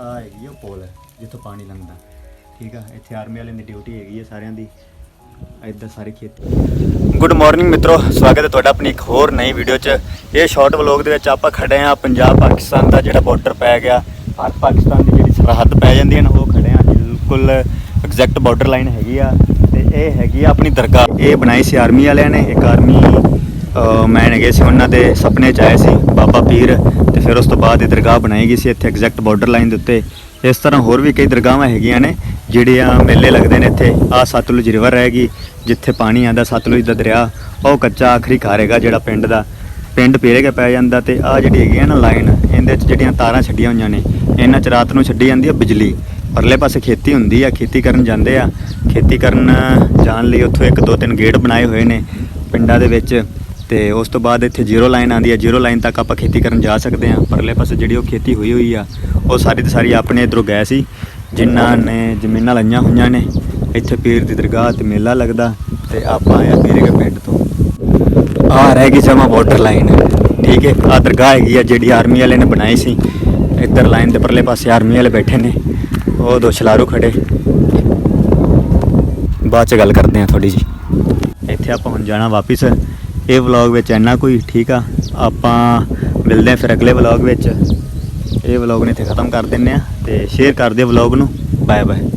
ਆ ਹੈਗੀ ਉਹ ਪੋਲ, ਜਿੱਥੋਂ ਪਾਣੀ ਲੰਘਦਾ। ਠੀਕ ਆ, ਇੱਥੇ ਆਰਮੀ ਵਾਲਿਆਂ ਦੀ ਡਿਊਟੀ ਹੈਗੀ ਹੈ ਸਾਰਿਆਂ ਦੀ। ਇੱਧਰ ਸਾਰੇ ਖੇਤ। ਗੁੱਡ ਮਾਰਨਿੰਗ ਮਿੱਤਰੋ, ਸਵਾਗਤ ਹੈ ਤੁਹਾਡਾ ਆਪਣੀ ਇੱਕ ਹੋਰ ਨਈ ਵੀਡੀਓ 'ਚ। ਇਹ ਸ਼ਾਰਟ ਵਲੌਗ ਦੇ ਵਿੱਚ ਆਪਾਂ ਖੜੇ ਆ, ਪੰਜਾਬ ਪਾਕਿਸਤਾਨ ਦਾ ਜਿਹੜਾ ਬਾਰਡਰ ਪੈ ਗਿਆ। ਭਾਰਤ ਪਾਕਿਸਤਾਨ ਦੀ ਜਿਹੜੀ ਸਰਹੱਦ ਪੈ ਜਾਂਦੀ ਹੈ ਨਾ, ਉਹ ਖੜੇ ਆ, ਬਿਲਕੁਲ ਐਗਜ਼ੈਕਟ ਬਾਰਡਰ ਲਾਈਨ ਹੈਗੀ ਆ। ਤੇ ਇਹ ਹੈਗੀ ਆ ਆਪਣੀ ਦਰਗਾਹ। ਇਹ ਬਣਾਈ ਸੀ ਆਰਮੀ ਵਾਲਿਆਂ ਨੇ, ਇੱਕ ਆਰਮੀ ਮੈਨ ਹੈਗੇ ਸੀ ਉਹਨਾਂ ਦੇ, ਸੁਪਨੇ 'ਚ ਆਏ ਸੀ, ਬਾਬਾ ਪੀਰ ਫਿਰ ਉਸ ਤੋਂ ਬਾਅਦ ਇਹ ਦਰਗਾਹ ਬਣਾਈ ਗਈ ਸੀ ਇੱਥੇ ਐਗਜ਼ੈਕਟ ਬਾਰਡਰ ਲਾਈਨ ਦੇ ਉੱਤੇ। ਇਸ ਤਰ੍ਹਾਂ ਹੋਰ ਵੀ ਕਈ ਦਰਗਾਹਾਂ ਹੈਗੀਆਂ ਨੇ ਜਿਹੜੀਆਂ ਮੇਲੇ ਲੱਗਦੇ ਨੇ ਇੱਥੇ। ਆ ਸਤਲੁਜ ਰਿਵਰ ਰਹੇਗੀ ਜਿੱਥੇ ਪਾਣੀ ਆਂਦਾ ਸਤਲੁਜ ਦਾ ਦਰਿਆ, ਉਹ ਕੱਚਾ ਆਖਰੀ ਘਰ ਜਿਹੜਾ ਪਿੰਡ ਦਾ। ਪਿੰਡ ਪੀਰੇ ਪੈ ਜਾਂਦਾ ਤੇ ਆ ਜਿਹੜੀ ਹੈਗੀ ਆ ਨਾ ਲਾਈਨ, ਇਹਦੇ 'ਚ ਜਿਹੜੀਆਂ ਤਾਰਾਂ ਛੱਡੀਆਂ ਹੋਈਆਂ ਨੇ, ਇਹਨਾਂ 'ਚ ਰਾਤ ਨੂੰ ਛੱਡੀ ਜਾਂਦੀ ਆ ਬਿਜਲੀ। ਪਰਲੇ ਪਾਸੇ ਖੇਤੀ ਹੁੰਦੀ ਆ, ਖੇਤੀ ਕਰਨ ਜਾਂਦੇ ਆ। ਖੇਤੀ ਕਰਨ ਜਾਣ ਲਈ ਉੱਥੋਂ ਇੱਕ ਦੋ ਤਿੰਨ ਗੇਟ ਬਣਾਏ ਹੋਏ ਨੇ ਪਿੰਡਾਂ ਦੇ ਵਿੱਚ। ਤੇ ਉਸ ਤੋਂ ਬਾਅਦ ਇੱਥੇ ਜ਼ੀਰੋ ਲਾਈਨ ਆਂਦੀ ਹੈ। ਜ਼ੀਰੋ ਲਾਈਨ ਤੱਕ ਆਪਾਂ ਖੇਤੀ ਕਰਨ ਜਾ ਸਕਦੇ ਹਾਂ। ਪਰਲੇ ਪਾਸੇ ਜਿਹੜੀ ਉਹ ਖੇਤੀ ਹੋਈ ਹੋਈ ਆ, ਉਹ ਸਾਰੀ ਦੀ ਸਾਰੀ ਆਪਣੇ ਇਧਰੋਂ ਗਏ ਸੀ। ਜਿਨ੍ਹਾਂ ਨੇ ਜ਼ਮੀਨਾਂ ਲਈਆਂ ਹੋਈਆਂ ਨੇ। ਇੱਥੇ ਪੀਰ ਦੀ ਦਰਗਾਹ ਤੇ ਮੇਲਾ ਲੱਗਦਾ ਤੇ ਆਪਾਂ ਆਇਆ ਪੀਰੇ ਕੇ ਪਿੰਡ ਤੋਂ। ਆ ਰਹਿ ਗਈ ਜਮਾ ਬਾਰਡਰ ਲਾਈਨ ਠੀਕ ਹੈ, ਆ ਦਰਗਾਹ ਹੈਗੀ ਆ ਜਿਹੜੀ ਆਰਮੀ ਵਾਲੇ ਨੇ ਬਣਾਈ ਸੀ। ਇੱਧਰ ਲਾਈਨ ਦੇ ਪਰਲੇ ਪਾਸੇ ਆਰਮੀ ਵਾਲੇ ਬੈਠੇ ਨੇ। ਉਹ ਦੋ ਛਲਾਰੂ ਖੜੇ। ਬਾਅਦ ਚ ਗੱਲ ਕਰਦੇ ਆ ਥੋੜੀ ਜੀ ਇੱਥੇ ਆਪਾਂ ਹੁਣ ਜਾਣਾ ਵਾਪਿਸ। ਇਹ ਵਲੌਗ ਵਿੱਚ ਇੰਨਾ ਕੋਈ ਠੀਕ ਆ? ਆਪਾਂ ਮਿਲਦੇ ਆ ਫਿਰ ਅਗਲੇ ਵਲੌਗ ਵਿੱਚ। ਇਹ ਵਲੌਗ ਨੇ ਇੱਥੇ ਖਤਮ ਕਰ ਦਿੰਨੇ ਆ ਤੇ ਸ਼ੇਅਰ ਕਰ ਦਿਓ ਵਲੌਗ ਨੂੰ। Bye bye